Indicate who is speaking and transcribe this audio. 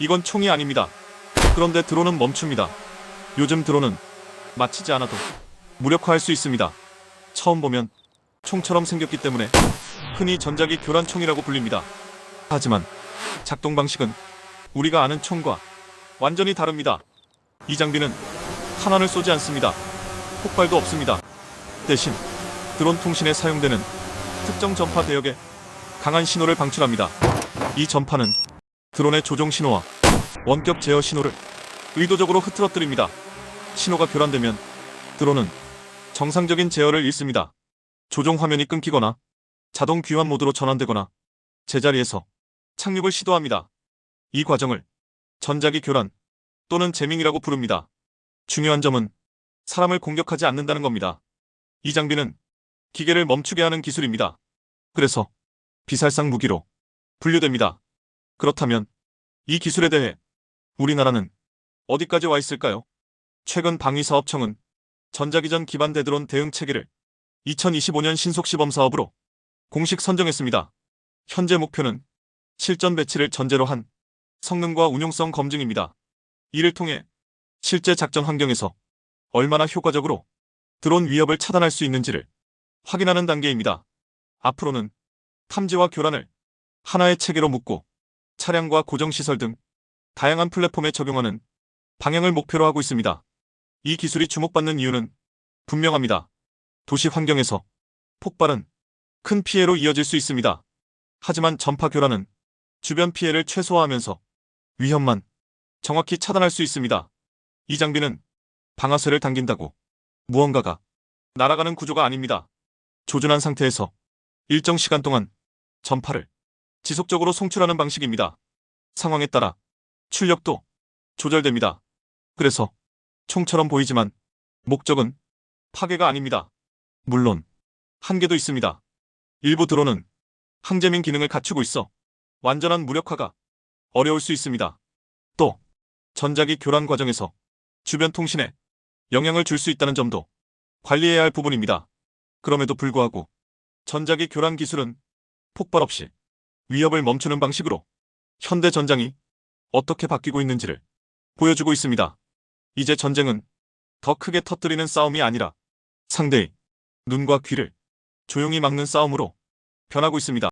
Speaker 1: 이건 총이 아닙니다. 그런데 드론은 멈춥니다. 요즘 드론은 맞히지 않아도 무력화할 수 있습니다. 처음 보면 총처럼 생겼기 때문에 흔히 전자기 교란총이라고 불립니다. 하지만 작동 방식은 우리가 아는 총과 완전히 다릅니다. 이 장비는 탄환을 쏘지 않습니다. 폭발도 없습니다. 대신 드론 통신에 사용되는 특정 전파 대역에 강한 신호를 방출합니다. 이 전파는 드론의 조종 신호와 원격 제어 신호를 의도적으로 흐트러뜨립니다. 신호가 교란되면 드론은 정상적인 제어를 잃습니다. 조종 화면이 끊기거나 자동 귀환 모드로 전환되거나 제자리에서 착륙을 시도합니다. 이 과정을 전자기 교란 또는 제밍이라고 부릅니다. 중요한 점은 사람을 공격하지 않는다는 겁니다. 이 장비는 기계를 멈추게 하는 기술입니다. 그래서 비살상 무기로 분류됩니다. 그렇다면 이 기술에 대해 우리나라는 어디까지 와 있을까요? 최근 방위사업청은 전자기전 기반 대드론 대응 체계를 2025년 신속시범 사업으로 공식 선정했습니다. 현재 목표는 실전 배치를 전제로 한 성능과 운용성 검증입니다. 이를 통해 실제 작전 환경에서 얼마나 효과적으로 드론 위협을 차단할 수 있는지를 확인하는 단계입니다. 앞으로는 탐지와 교란을 하나의 체계로 묶고 차량과 고정시설 등 다양한 플랫폼에 적용하는 방향을 목표로 하고 있습니다. 이 기술이 주목받는 이유는 분명합니다. 도시 환경에서 폭발은 큰 피해로 이어질 수 있습니다. 하지만 전파 교란은 주변 피해를 최소화하면서 위험만 정확히 차단할 수 있습니다. 이 장비는 방아쇠를 당긴다고 무언가가 날아가는 구조가 아닙니다. 조준한 상태에서 일정 시간 동안 전파를 지속적으로 송출하는 방식입니다. 상황에 따라 출력도 조절됩니다. 그래서 총처럼 보이지만 목적은 파괴가 아닙니다. 물론 한계도 있습니다. 일부 드론은 항제민 기능을 갖추고 있어 완전한 무력화가 어려울 수 있습니다. 또 전자기 교란 과정에서 주변 통신에 영향을 줄 수 있다는 점도 관리해야 할 부분입니다. 그럼에도 불구하고 전자기 교란 기술은 폭발 없이 위협을 멈추는 방식으로 현대 전장이 어떻게 바뀌고 있는지를 보여주고 있습니다. 이제 전쟁은 더 크게 터뜨리는 싸움이 아니라 상대의 눈과 귀를 조용히 막는 싸움으로 변하고 있습니다.